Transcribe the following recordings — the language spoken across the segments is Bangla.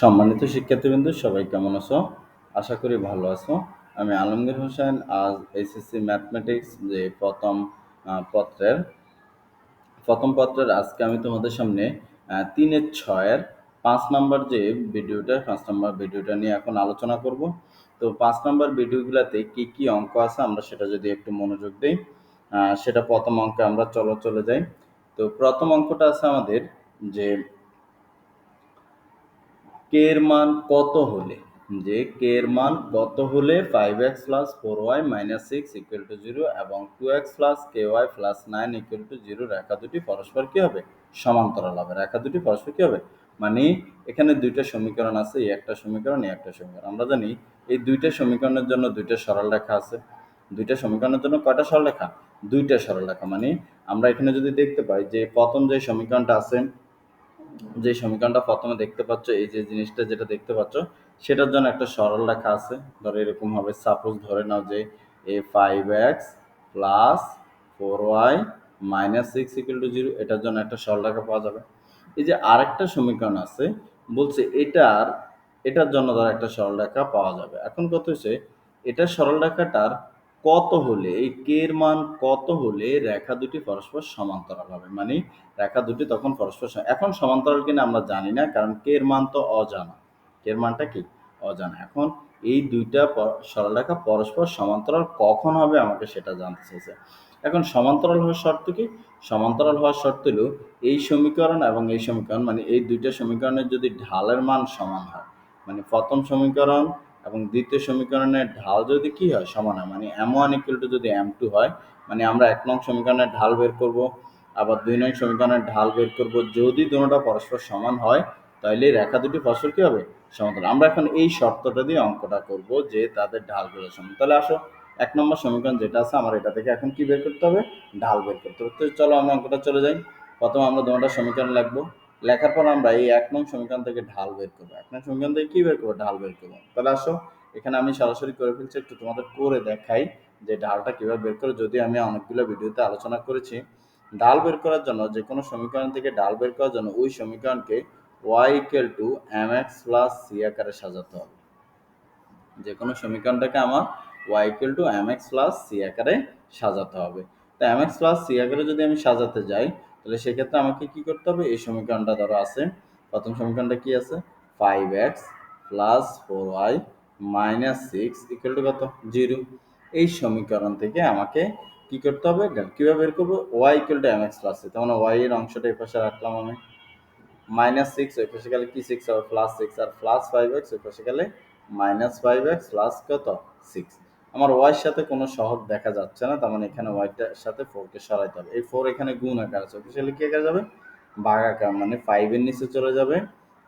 সম্মানিত শিক্ষার্থীবৃন্দ, সবাই কেমন আছো? আশা করি ভালো আছো। আমি আলমগীর হোসেন, আজ এইচএসসি ম্যাথমেটিক্স যে প্রথম পত্রের প্রথম পত্রের আজকে আমি তোমাদের সামনে তিনের ছয়ের পাঁচ নাম্বার যে ভিডিওটা, পাঁচ নাম্বার ভিডিওটা নিয়ে এখন আলোচনা করব। তো পাঁচ নাম্বার ভিডিওগুলোতে কি কি অঙ্ক আছে আমরা সেটা যদি একটু মনোযোগ দিই সেটা প্রথম অঙ্কে আমরা চলো চলে যাই। তো প্রথম অঙ্কটা আছে আমাদের যে কে এর মান কত হলে? যে কে এর মান কত হলে? Five x plus four y minus six equal to zero এবং two x plus k y plus nine equal to zero রেখা দুটি পরস্পর কী হবে? সমান্তরাল হবে। রেখা দুটি পরস্পর কী হবে? মানে এখানে দুইটা সমীকরণ আছে, এই একটা সমীকরণ, এই একটা সমীকরণ। আমরা জানি এই দুইটা সমীকরণের জন্য দুইটা সরল রেখা আছে। দুইটা সমীকরণের জন্য কয়টা সরল রেখা? দুইটা সরল রেখা। মানে আমরা এখানে যদি দেখতে পাই যে প্রথম যে সমীকরণটা আছে যে সমীকরণটা প্রথমে দেখতে পাচ্ছ, এই যে জিনিসটা যেটা দেখতে পাচ্ছ, সেটার জন্য একটা সরল রেখা আছে। ধরো এরকম হবে সাপোজ ধরে নাও যে এ five x plus four y minus six equal to zero এটার জন্য একটা সরল রেখা পাওয়া যাবে। এই যে আরেকটা সমীকরণ আছে, বলছে এটার এটার জন্য ধর একটা সরল রেখা পাওয়া যাবে। এখন কত হচ্ছে এটা সরল রেখাটার কত হলে, এই কে এর মান কত হলে রেখা দুটি পরস্পর সমান্তরাল হবে? মানে রেখা দুটি তখন পরস্পর এখন সমান্তরাল কিনা আমরা জানি না, কারণ কে এর মান তো অজানা। কে এর মানটা কি? অজানা। এখন এই দুইটা সরলরেখা পরস্পর সমান্তরাল কখন হবে আমাকে সেটা জানতে চাইছে। এখন সমান্তরাল হওয়ার শর্ত কি? সমান্তরাল হওয়ার শর্ত হলো এই সমীকরণ এবং এই সমীকরণ মানে এই দুইটা সমীকরণের যদি ঢালের মান সমান হয় মানে প্রথম সমীকরণ এবং দ্বিতীয় সমীকরণের ঢাল যদি কি হয়, সমান হয় মানে এম ওয়ান ইকুয়াল টু যদি এম টু হয় মানে আমরা এক নং সমীকরণের ঢাল বের করব, আবার দুই নং সমীকরণের ঢাল বের করব, যদি দুটোটা পরস্পর সমান হয় তাহলে রেখা দুটি পরস্পর কি হবে? সমান্তরাল। আমরা এখন এই শর্তটা দিয়ে অঙ্কটা করব যে তাদের ঢালগুলো সমান। তাহলে আসো, এক নম্বর সমীকরণ যেটা আছে, আমার এটা থেকে এখন কি বের করতে হবে? ঢাল বের করতে হবে। তো চলো আমরা অঙ্কটা চলে যাই। প্রথমে আমরা দুটোটা সমীকরণ লিখব। লেখার পর আমরা এই এক নং সমীকরণ থেকে ঢাল বের করব। এক নং সমীকরণ থেকে কি বের করব? ঢাল বের করব। তাহলে আসো, এখানে আমি সরাসরি করে ফেলছি, একটু তোমাদের করে দেখাই যে ঢালটা কীভাবে বের করে যদি আমি অনেকগুলো ভিডিওতে আলোচনা করেছি ডাল বের করার জন্য যে কোনো সমীকরণ থেকে ডাল বের করার জন্য ওই সমীকরণকে y equal to m x plus c আকারে সাজাতে হবে। যে কোনো সমীকরণটাকে আমার y equal to m x plus c আকারে সাজাতে হবে। তো এম এক্স প্লাস সি আকারে যদি আমি সাজাতে যাই তাহলে সেক্ষেত্রে আমাকে কি করতে হবে? এই সমীকরণটা ধরো আছে। প্রথম সমীকরণটা কি আছে? Five x plus four y minus six equal to কত? জিরো এই সমীকরণ থেকে আমাকে কি করতে হবে? কীভাবে বের করব? Y equal to m x plus তার মানে ওয়াই এর অংশটা এই পাশে রাখলাম আমি। মাইনাস সিক্স ওই পাশে গেলে কি সিক্স হবে? প্লাস সিক্স আর প্লাস ফাইভ এক্স ওই পাশে গেলে মাইনাস ফাইভ এক্স প্লাস কত? সিক্স আমার ওয়াইয়ের সাথে কোনো সহগ দেখা যাচ্ছে না, তার মানে এখানে ওয়াইটার সাথে ফোরকে সরাইতে হবে। এই ফোর এখানে গুণ আকার আছে। গেলে কি আকার যাবে? বাঘ আকার মানে ফাইভের নিচে চলে যাবে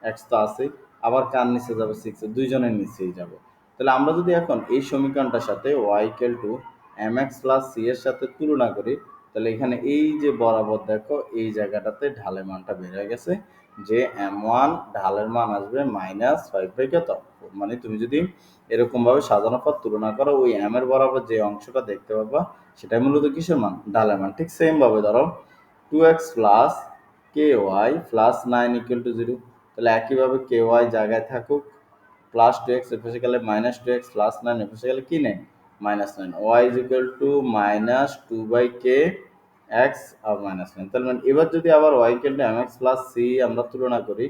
এক্স তো আছেই আবার কার নিচে যাবে? সিক্স দুইজনের নিচেই যাবে। তাহলে আমরা যদি এখন এই সমীকরণটার সাথে y equal to m x plus c এর সাথে তুলনা করি তাহলে এখানে এই যে বরাবর দেখো, এই জায়গাটাতে ঢালের মানটা বের হয়ে গেছে। যে এম ওয়ান ঢালের মান আসবে মাইনাস ফাইভ বাই কত? মানে তুমি যদি এরকম ভাবে সাজানোর পর তুলনা করো, ওই এম এর বরাবর যে অংশটা দেখতে পাবা, সেটাই মূলত কিসের মান? ঢালের মান। ঠিক সেম ভাবে ধরো two x plus k y plus nine equal to zero তাহলে একইভাবে কে ওয়াই জায়গায় থাকুক প্লাস টু এক্স এফেসে গেলে minus two x plus nine এফেসে গেলে কি নেই? Minus nine y is equal to minus two by k x R minus nine তাহলে মানে এবার যদি আবার y to m x plus c আমরা তুলনা করি,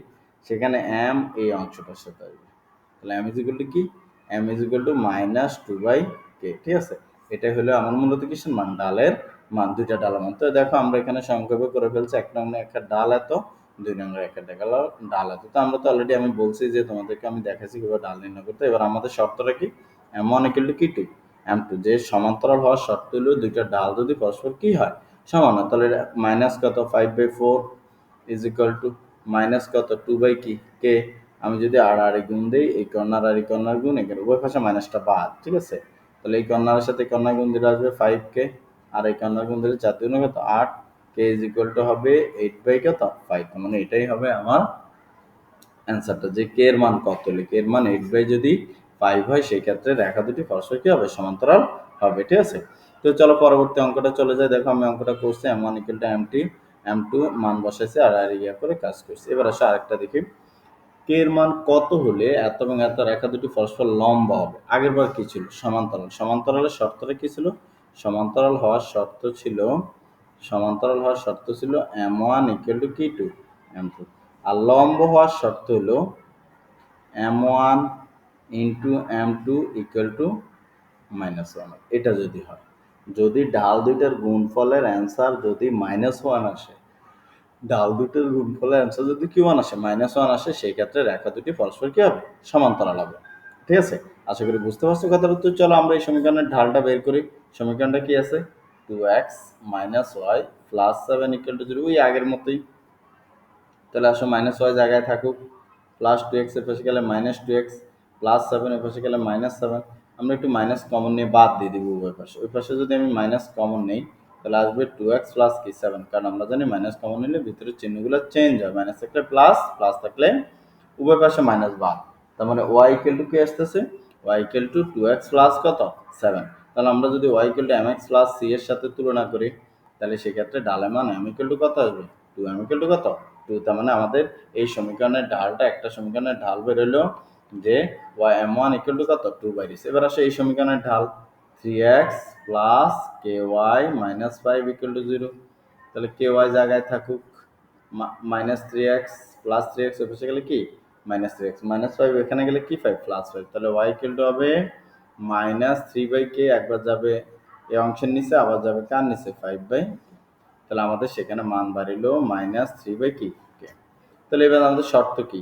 সেখানে এম এই অংশটার সাথে আসবে। তাহলে এম ইজ ইকুয়াল টু কি? M is equal to minus two by k ঠিক আছে? এটাই হলো আমার মূলত কিসের মান ডালের মান, দুইটা ডালের মান। তো দেখো আমরা এখানে সংক্ষেপে করে ফেলছি, এক নম্বরে একটা ডাল এত, দুই নম্বরে একটা গেল ডাল এত। তো আমরা তো অলরেডি আমি বলছি যে তোমাদেরকে আমি দেখাচ্ছি কীভাবে ডাল নির্ণয় করতে। এবার আমাদের শর্তটা কি? এম ওয়ান ইকুয়াল টু কি টু এম টু যে সমান্তরাল হওয়ার শর্ত হলো দুইটা ডাল যদি পরস্পর কি হয় সমান তাহলে মাইনাস কত? Five by four is equal to minus কত? টু বাই কি? কে আমি যদি আর আর গুণ দিই, এই কর্নার আর এই কর্নার গুণ, এখানে উভয় পাশে মাইনাসটা বাদ, ঠিক আছে? তাহলে এই কর্নারের সাথে কর্নার গুণ দিলে আসবে ফাইভ কে আর এই কর্নার গুণ দিলে চার দুগুণ কত? আট। কে ইজ ইকুয়াল টু হবে এইট বাই কত? ফাইভ মানে এটাই হবে আমার অ্যান্সারটা যে কে এর মান কত? হলে কে এর মান এইট বাই যদি ফাইভ হয় সেই ক্ষেত্রে রেখা দুটি পরস্পর কি হবে, সমান্তরাল হবে, ঠিক আছে? তো চলো পরবর্তী অঙ্কটা চলে যায় দেখো আমি অঙ্কটা করছি m one equal to m T m two মান বসাইছি আর আর ইয়া করে কাজ করছি। এবার আসো আরেকটা দেখি। কে এর মান কত হলে এত এবং এত রেখা দুটি পরস্পর লম্বা হবে? আগের বার কি ছিল? সমান্তরাল। সমান্তরালের শর্তটা কি ছিল? সমান্তরাল হওয়ার শর্ত ছিল, সমান্তরাল হওয়ার শর্ত ছিল এম ওয়ান ইকুয়াল টু কি টু এম টু আর লম্ব হওয়ার শর্ত হলো M one into M two equal to minus one এটা যদি হয়। যদি ঢাল দুইটার গুণফলের অ্যান্সার যদি মাইনাস ওয়ান আসে ঢাল দুইটার গুণফলের অ্যান্সার যদি কি ওয়ান আসে মাইনাস ওয়ান আসে, সেই ক্ষেত্রে রেখা দুটি পরস্পর কি হবে? সমান্তরাল হবে। ঠিক আছে? আশা করি বুঝতে পারছ কথাটা তো চলো আমরা এই সমীকরণের ঢালটা বের করি। সমীকরণটা কি আছে? Two x minus y plus seven equal to zero ওই আগের মতোই। তাহলে আসো মাইনাস ওয়াই জায়গায় থাকুক। প্লাস টু এক্সের পাশে গেলে minus two x plus seven এর পাশে গেলে মাইনাস সেভেন আমরা একটু মাইনাস কমন নিয়ে বাদ দিয়ে দিব উভয় পাশে। ওই পাশে যদি আমি মাইনাস কমন নেই, তাহলে আসবে টু এক্স প্লাস কি সেভেন কারণ আমরা জানি মাইনাস কমন নিলে ভিতরে চিহ্নগুলো চেঞ্জ হয়। মাইনাস থাকলে প্লাস প্লাস থাকলে উভয় পাশে মাইনাস বাদ। তার মানে ওয়াই ইকুয়াল টু কি আসতেছে। Y equal to two x plus কত? সেভেন তাহলে আমরা যদি y equal to m x plus c এর সাথে তুলনা করি, তাহলে সেক্ষেত্রে ডালে মান এম ইকুয়াল টু কত আসবে? টু এম ইকুয়াল টু কত? টু তার মানে আমাদের এই সমীকরণের ঢালটা একটা সমীকরণের ঢাল বেরোলো যে y m one equal to কত? টু বাই ডিস এবার আসে এই সমীকরণের ঢাল। Three x plus k y minus five equal to zero তাহলে কে ওয়াই জায়গায় থাকুক। Minus three x plus three x বসে গেলে কি? Minus three x minus five এখানে গেলে কি ফাইভ প্লাস ফাইভ তাহলে ওয়াই ইকুয়াল টু হবে মাইনাস থ্রি বাই কে একবার যাবে এই অংশের নিচে, আবার যাবে কার নিচে? ফাইভ বাই তাহলে আমাদের সেখানে মান বাড়িলো মাইনাস থ্রি বাই কে তাহলে এবার আমাদের শর্ত কি?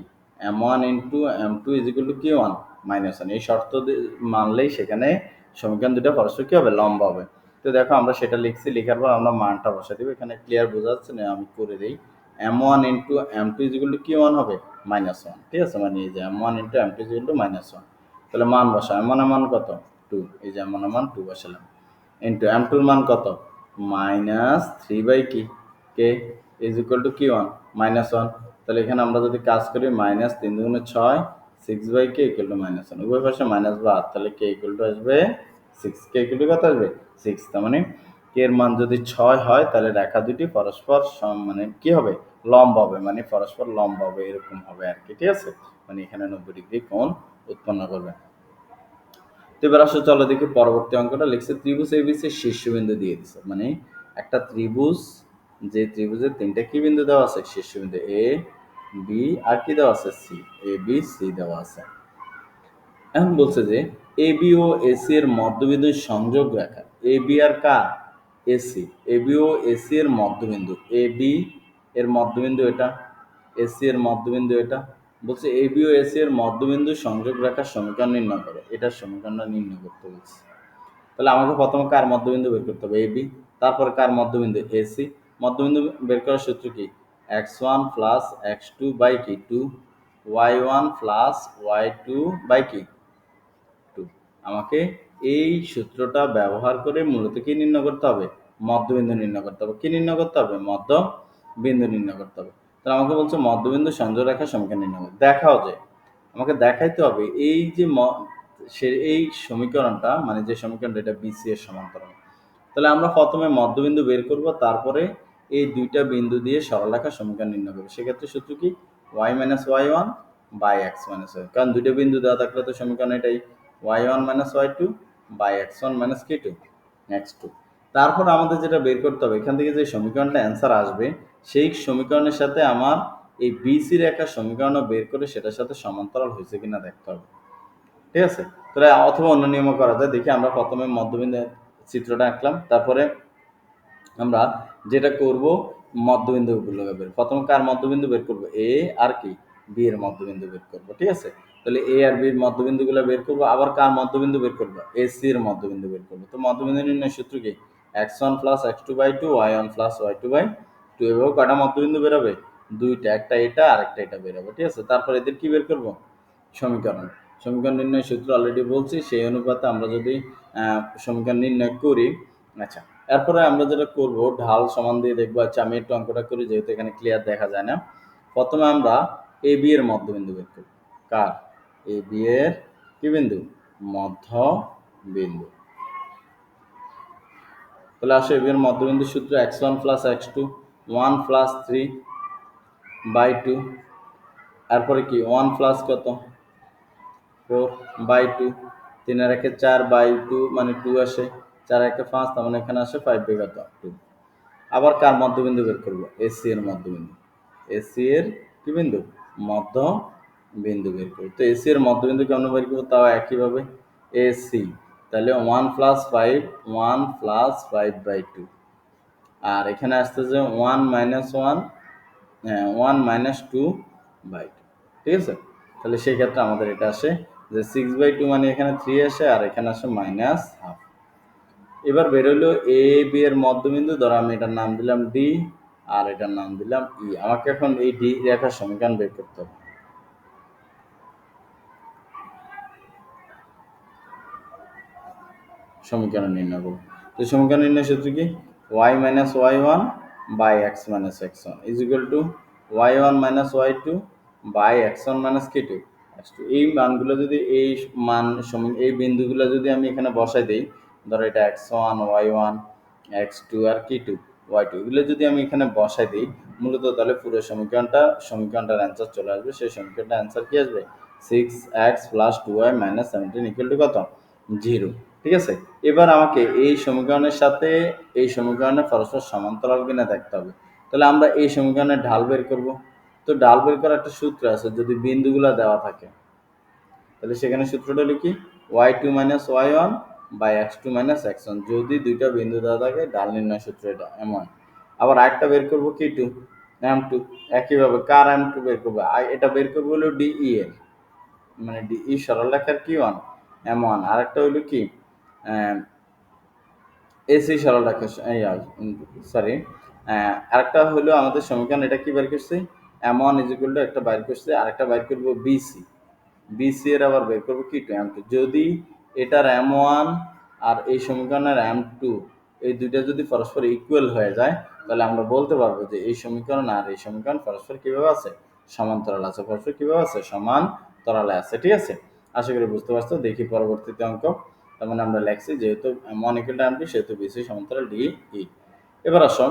M one into m two is equal to কি ওয়ান মাইনাস ওয়ান এই শর্ত মানলেই সেখানে সমীকরণ দুটো পরস্পর কী হবে? লম্বা হবে। তো দেখো আমরা সেটা লিখছি, লেখার পর আমরা মানটা বসা দিব। এখানে ক্লিয়ার বোঝা যাচ্ছে না আমি করে দিই। M one into m two is equal to কি ওয়ান হবে মাইনাস ওয়ান ঠিক আছে? মানে এই যে m one into m two is to minus one তাহলে মান বসা এম ওয়ানের মান কত? টু এই যে এম ওয়ানের মান টু বসালাম। ইন্টু এম টুর মান কত? মাইনাস থ্রি বাই কি কে ইজ ইকুয়াল টু কি ওয়ান মাইনাস ওয়ান তাহলে এখানে আমরা যদি কাজ করি মাইনাস তিন দুগুণে ছয় six by k equal to minus one উভয় পাশে মাইনাস বা তাহলে কে ইকুয়াল টু আসবে সিক্স কে ইকুয়াল টু কত আসবে? সিক্স তার মানে কে এর মান যদি ছয় হয়, তাহলে রেখা দুটি পরস্পর মানে কি হবে? লম্ব হবে মানে পরস্পর লম্ব হবে, এরকম হবে আর কি, ঠিক আছে? মানে এখানে নব্বই ডিগ্রি কোণ উৎপন্ন করবে। তো এবার আসলে চলো দেখি পরবর্তী অঙ্কটা। লিখছে ত্রিভুজ এবিসি শীর্ষবিন্দু দিয়ে দিছে। মানে একটা ত্রিভুজ যে ত্রিভুজের তিনটা কি বিন্দু দেওয়া আছে? শীর্ষবিন্দু এ বি আর কি দেওয়া আছে? সি এ বি সি দেওয়া আছে। এখন বলছে যে এ বি ও এসি এর মধ্যবিন্দু সংযোগ রেখা। এ বি আর কার? এসি এ বি ও এসি এর মধ্যবিন্দু। এ বি এর মধ্যবিন্দু এটা। এসি এর মধ্যবিন্দু এটা। বলছে এ বি ও এসি এর মধ্যবিন্দু সংযোগ রেখার সমীকরণ নির্ণয় করে। এটার সমীকরণটা নির্ণয় করতে বলছে। তাহলে আমাকে প্রথমে কার মধ্যবিন্দু বের করতে হবে? এ বি তারপর কার মধ্যবিন্দু? এসি মধ্যবিন্দু বের করার সূত্র কি? X one plus x two by কি two y one plus y two by কি টু আমাকে এই সূত্রটা ব্যবহার করে মূলত কি নির্ণয় করতে হবে? মধ্যবিন্দু নির্ণয় করতে হবে। কি নির্ণয় করতে হবে? মধ্য বিন্দু নির্ণয় করতে হবে। তাহলে আমাকে বলছে মধ্যবিন্দু সংযোগ রেখা সমীকরণ নির্ণয় করতে দেখাও যে, আমাকে দেখাইতে হবে এই যে সে এই সমীকরণটা মানে যে সমীকরণটা এটা বিসি এর সমান্তরাল। তাহলে আমরা প্রথমে মধ্যবিন্দু বের করব, তারপরে এই দুইটা বিন্দু দিয়ে সরলরেখা সমীকরণ নির্ণয় করব। সেক্ষেত্রে সূত্র কি? Y minus y one by x minus y কারণ দুইটা বিন্দু দেওয়া থাকলে তো সমীকরণ এটাই। Y one minus y two by x one minus কি টু এক্স টু তারপর আমাদের যেটা বের করতে হবে, এখান থেকে যে সমীকরণটা অ্যান্সার আসবে, সেই সমীকরণের সাথে আমার এই বিসি রেখা সমীকরণও বের করে সেটার সাথে সমান্তরাল হয়েছে কিনা দেখতে হবে। ঠিক আছে? তাহলে অথবা অন্য নিয়মও করা যায়। দেখি আমরা প্রথমে মধ্যবিন্দু চিত্রটা আঁকলাম, তারপরে আমরা যেটা করব মধ্যবিন্দুগুলো বের প্রথমে কার মধ্যবিন্দু বের করব? এ আর কি? বি এর মধ্যবিন্দু বের করব, ঠিক আছে? তাহলে এ আর বির মধ্যবিন্দুগুলো বের করব, আবার কার মধ্যবিন্দু বের করব? এ, সি এর মধ্যবিন্দু বের করব। তো মধ্যবিন্দু নির্ণয় সূত্র কি? X one plus x two by two y one plus y two by two এভাবে কটা মধ্যবিন্দু বেরোবে? দুইটা, একটা এটা আর একটা এটা বেরোবে, ঠিক আছে? তারপর এদের কি বের করব? সমীকরণ। সমীকরণ নির্ণয় সূত্র অলরেডি বলছি, সেই অনুপাতে আমরা যদি সমীকরণ নির্ণয় করি আচ্ছা এরপরে আমরা যেটা করব, ঢাল সমান দিয়ে দেখব আচ্ছা আমি একটু অঙ্কটা করি, যেহেতু এখানে ক্লিয়ার দেখা যায় না। প্রথমে আমরা এ বি এর মধ্যবিন্দু বের করব। কার? এ বি এর কি বিন্দু? মধ্য বিন্দু তাহলে আসো এর মধ্যবিন্দু সূত্র x one plus x two one plus three by two তারপরে কি ওয়ান প্লাস কত? ফোর বাই টু তিনের একে চার বাই টু মানে টু আসে। চার একে পাঁচ, তার মানে এখানে আসে ফাইভ বাই টু আবার কার মধ্যবিন্দু বের করব? এসি এর মধ্যবিন্দু। এসি এর কি বিন্দু? মধ্য বিন্দু বের করব। তো এসি এর মধ্যবিন্দু কেমন বের করব, তাও একইভাবে। এসি তাহলে one plus five one plus five by two আর এখানে আসতেছে one minus one one minus two by two ঠিক আছে? তাহলে সেই ক্ষেত্রে আমাদের এটা আসে যে সিক্স বাই টু মানে এখানে থ্রি আসে, আর এখানে আসে মাইনাস হাফ এবার বেরোলো এ বি এর মধ্যবিন্দু। ধরো আমি এটার নাম দিলাম ডি আর এটার নাম দিলাম ই আমাকে এখন এই ডি রেখার সমীকরণ বের করতে হবে। সমীকরণ নির্ণয় করব তো সমীকরণ নির্ণয় সূত্র কি? Y minus y one by x minus x one is equal to y one minus y two by x one minus k two এই মানগুলো যদি, এই মান এই বিন্দুগুলো যদি আমি এখানে বসাই দিই ধরো এটা x one y one x two আর কি টু ওয়াই টু এগুলো যদি আমি এখানে বসাই দিই, মূলত তাহলে পুরো সমীকরণটা, সমীকরণটার অ্যান্সার চলে আসবে। সেই সমীকরণটার অ্যান্সার কি আসবে? Six x plus two y minus seventeen equal to কত? জিরো ঠিক আছে? এবার আমাকে এই সমীকরণের সাথে, এই সমীকরণের পরস্পর সমান্তরাল কিনা দেখতে হবে। তাহলে আমরা এই সমীকরণের ঢাল বের করব। তো ঢাল বের করার একটা সূত্র আছে, যদি বিন্দুগুলো দেওয়া থাকে। তাহলে সেখানে সূত্রটা লিখি y two minus y one by x two minus x one যদি দুইটা বিন্দু দেওয়া থাকে ঢাল নির্ণয় সূত্র এটা, এমন। আবার আরেকটা বের করব কি টু এম টু একইভাবে কার এম টু বের করব? এটা বের করব হলো ডিই এর। মানে ডিই সরলরেখার কি ওয়ান এম ওয়ান আরেকটা হলো কি? এসি সরলরেখা সরি আরেকটা হলো আমাদের সমীকরণ, এটা কি বের করছি? M one is equal to একটা বাইর করছে, আরেকটা বাইর করব বিসি বিসি এর আবার বের করব কি টু এম টু যদি এটার এম ওয়ান আর এই সমীকরণের এম টু এই দুইটা যদি পরস্পর ইকুয়াল হয়ে যায়, তাহলে আমরা বলতে পারব যে এই সমীকরণ আর এই সমীকরণ পরস্পর কীভাবে আছে? সমান্তরাল আছে, পরস্পর কীভাবে আছে? সমান তরালে আছে, ঠিক আছে? আশা করি বুঝতে পারছ, দেখি পরবর্তীতে অঙ্ক। তার মানে আমরা লেখছি যেহেতু মন ইকুয়াল টু এম টু সেহেতু বিসি সমান্তরাল ডি ই এবার আসো,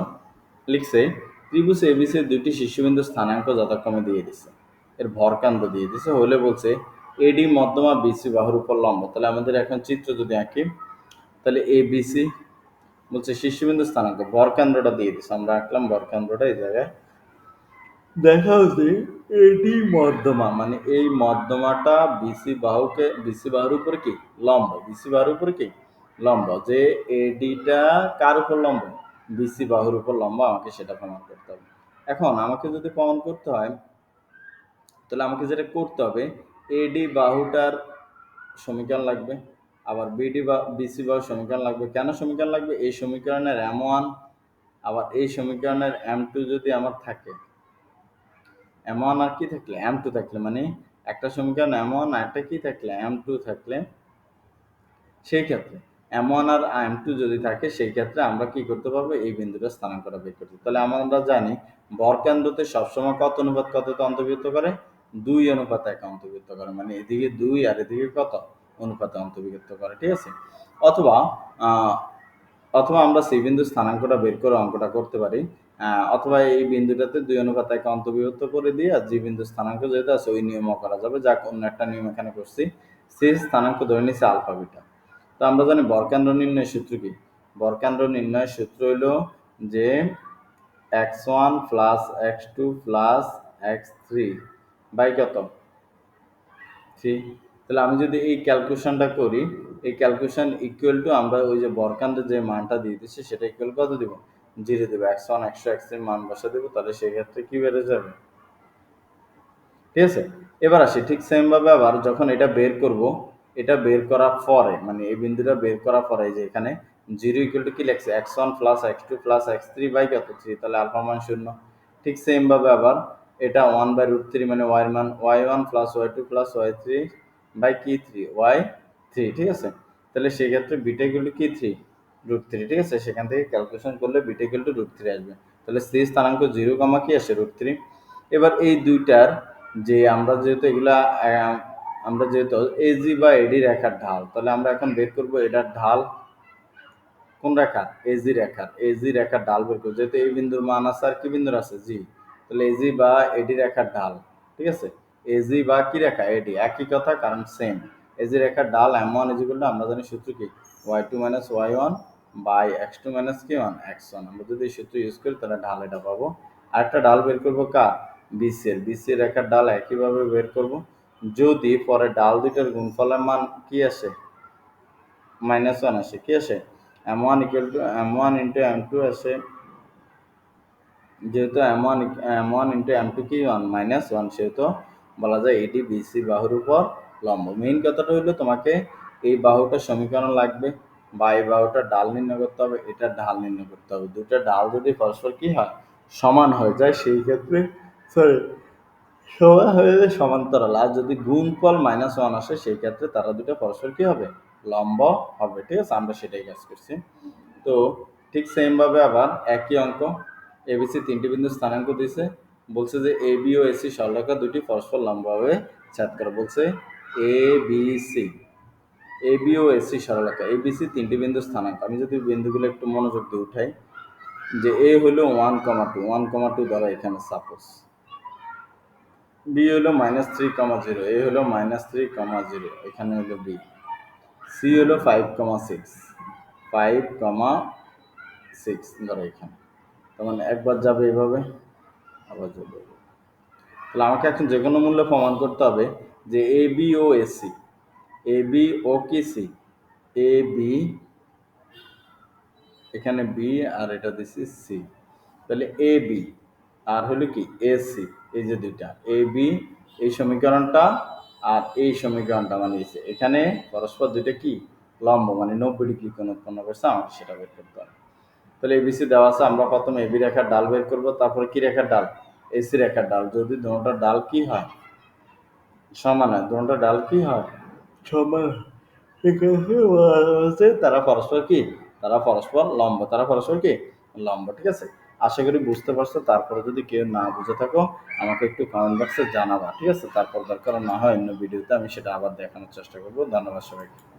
লিখছে, ত্রিভুজ এবিসি দুইটি শীর্ষবিন্দু স্থানাঙ্ক যথাক্রমে দিয়ে দিছে। এর ভরকান্ত দিয়ে দিছে হলে বলছে এডি মধ্যমা বিসি বাহুর উপর লম্ব। তাহলে আমাদের এখন চিত্র যদি আঁকি, তাহলে এ বিসি বলছে শীর্ষবিন্দু স্থানাঙ্ক। বরকেন্দ্রটা দিয়ে দিছে। আমরা আঁকলাম বরকেন্দ্রটা এই জায়গায়। দেখা হচ্ছে এডি মধ্যমা। মানে এই মধ্যমাটা বিসি বাহুকে বিসি বাহুর উপরে কি? লম্ব। বিসি বাহুর উপরে কি? লম্ব। যে এডিটা কার উপর লম্ব? বিসি বাহুর উপর লম্ব। আমাকে সেটা প্রমাণ করতে হবে। এখন আমাকে যদি প্রমাণ করতে হয়, তাহলে আমাকে যেটা করতে হবে এডি বাহুটার সমীকরণ লাগবে, আবার বিডি বা বিসি বাহু সমীকরণ লাগবে। কেন সমীকরণ লাগবে? এই সমীকরণের এম ওয়ান আবার এই সমীকরণের এম টু যদি আমার থাকে এম ওয়ান আর কি থাকলে? এম টু থাকলে মানে একটা সমীকরণ এম ওয়ান একটা কি থাকলে? এম টু থাকলে সেই ক্ষেত্রে। এম ওয়ান আর এম টু যদি থাকে, সেই ক্ষেত্রে আমরা কি করতে পারব? এই বিন্দুটা স্থানান্তর বের করতে। তাহলে আমরা জানি বরকেন্দ্রতে সবসময় কত অনুপাত কততে অন্তর্ভুক্ত করে? দুই অনুপাত এক অন্তর্ভুক্ত করে মানে এদিকে দুই আর এদিকে কত? অনুপাতে অন্তর্ভুক্ত করে, ঠিক আছে? অথবা অথবা আমরা সেই বিন্দু স্থানাঙ্কটা বের করে অঙ্কটা করতে পারি অথবা এই বিন্দুটাতে দুই অনুপাত এক অন্তর্ভুক্ত করে দিয়ে আর যে বিন্দু স্থানাঙ্ক যেহেতু আছে, ওই নিয়মও করা যাবে যা অন্য একটা নিয়ম এখানে করছি। সেই স্থানাঙ্ক ধরে নিচ্ছে আলফা বিটা। তো আমরা জানি বরকেন্দ্র নির্ণয় সূত্র কি? বরকেন্দ্র নির্ণয় সূত্র হলো যে x one plus x two plus x three. By কত? থ্রি। তাহলে আমি যদি এই ক্যালকুলেশনটা করি, এই ক্যালকুলেশন ইকুয়াল টু আমরা ওই যে বরকান্ডের যে মানটা দিয়ে দিচ্ছি, সেটা ইকুয়াল কত দিব? জিরো দেবো। একশো ওয়ান একশো এর মান বসা দেবো, তাহলে সেক্ষেত্রে কি বেড়ে যাবে? ঠিক আছে? এবার আসি। ঠিক সেম ভাবে আবার যখন এটা বের করব, এটা বের করার পরে মানে এই বিন্দুটা বের করার পরে যে এখানে জিরো ইকুয়াল টু কি লেখছে? X one plus x two plus x three by কত? থ্রি, তাহলে আলফা মান শূন্য। ঠিক সেম ভাবে আবার এটা ওয়ান বাই রুট থ্রি মানে ওয়াই মান y one plus y two plus y three by কি থ্রি ওয়াই থ্রি ঠিক আছে? তাহলে সেক্ষেত্রে বিটা ইকুয়াল টু কি থ্রি রুট থ্রি ঠিক আছে? সেখান থেকে ক্যালকুলেশন করলে beta equal to root three আসবে। তাহলে সি স্থানাঙ্ক জিরো কমা কি আসে রুট থ্রি এবার এই দুইটার যে আমরা যেহেতু এগুলা আমরা যেহেতু এজি বা এডি রেখার ঢাল, তাহলে আমরা এখন বের করব এটার ঢাল কোন রেখার? এজি রেখার। এজি রেখার ঢাল বের করব। যেহেতু এই বিন্দুর মান আছে আর কি বিন্দুর আছে? জি তাহলে এজি বা এডি রেখার ঢাল ঠিক আছে? এজি বা কি রেখা? এডি একই কথা, কারণ সেম এজি রেখার ডাল এম ওয়ান ইজিকুল আমরা জানি সূত্র কি? Y two minus y one by x two minus কি ওয়ান এক্স ওয়ান আমরা যদি এই সূত্র ইউজ করি, তাহলে ঢাল এটা পাবো। আরেকটা ডাল বের করব কার? বিসি এর। বিসি রেখার ডাল একইভাবে বের করব। যদি পরে ডাল দুইটার গুণফলের মান কি আসে? মাইনাস ওয়ান আসে। কি আসে? M one equal to M one into M two আসে। যেহেতু M one M one into M two কি ওয়ান মাইনাস ওয়ান সেহেতু বলা যায় এটি বিসি বাহুর উপর লম্ব। মেইন কথাটা হইল তোমাকে এই বাহুটার সমীকরণ লাগবে বা এই বাহুটার ডাল নির্ণয় করতে হবে এটার ঢাল নির্ণয় করতে হবে। দুটো ডাল যদি পরস্পর কি হয়, সমান হয়ে যায়, সেই ক্ষেত্রে সরি সমান হয়ে যায় সমান্তরাল। আর যদি গুণফল মাইনাস ওয়ান আসে, সেই ক্ষেত্রে তারা দুটো পরস্পর কি হবে? লম্ব হবে, ঠিক আছে? আমরা সেটাই কাজ করছি। তো ঠিক সেমভাবে আবার একই অঙ্ক এবিসি তিনটি বিন্দু স্থানাঙ্ক দিছে বলছে যে এ বি ও এসি সরলরেখা দুটি পরস্পর লম্বভাবে ছেদ করে। বলছে A B C A B O AC সরলরেখা। এ বি সি তিনটি বিন্দু স্থানাঙ্ক। আমি যদি বিন্দুগুলো একটু মনোযোগ দিয়ে উঠাই, যে এ হলো one comma two one comma two ধরো এখানে সাপোজ বি হলো minus three comma zero A হলো মাইনাস থ্রি কমা জিরো এখানে হলো বি সি হলো five comma six five comma six ধরো এখানে। তার মানে একবার যাবে এভাবে, আবার যাবে তাহলে আমাকে এখন যে কোনো মূল্য প্রমাণ করতে হবে যে এ বি ও এসি এ বি ও কি সি এ বি এখানে বি আর এটা দিছি সি তাহলে এ বি আর হলো কি এ সি এই যে দুইটা। এ বি এই সমীকরণটা আর এই সমীকরণটা মানে এখানে পরস্পর দুইটা কি? লম্ব মানে নব্বই ডিগ্রি কোণ উৎপন্ন করছে, আমাকে সেটা বের করতে হবে। তাহলে এবিসি দেওয়া আছে আমরা প্রথমে এবি রেখার ডাল বের করব তারপরে কি রেখার ডাল? এসি রেখার ডাল। যদি দুটোটা ডাল কি হয়? সমান হয়। দুটোটা ডাল কি হয়? সমান। তারা পরস্পর কি? তারা পরস্পর লম্ব। তারা পরস্পর কি? লম্ব ঠিক আছে? আশা করি বুঝতে পারছ। তারপরে যদি কেউ না বুঝে থাকো আমাকে একটু কমেন্ট বক্সে জানাবা ঠিক আছে? তারপর দরকার না হয় অন্য ভিডিওতে আমি সেটা আবার দেখানোর চেষ্টা করব। ধন্যবাদ সবাইকে।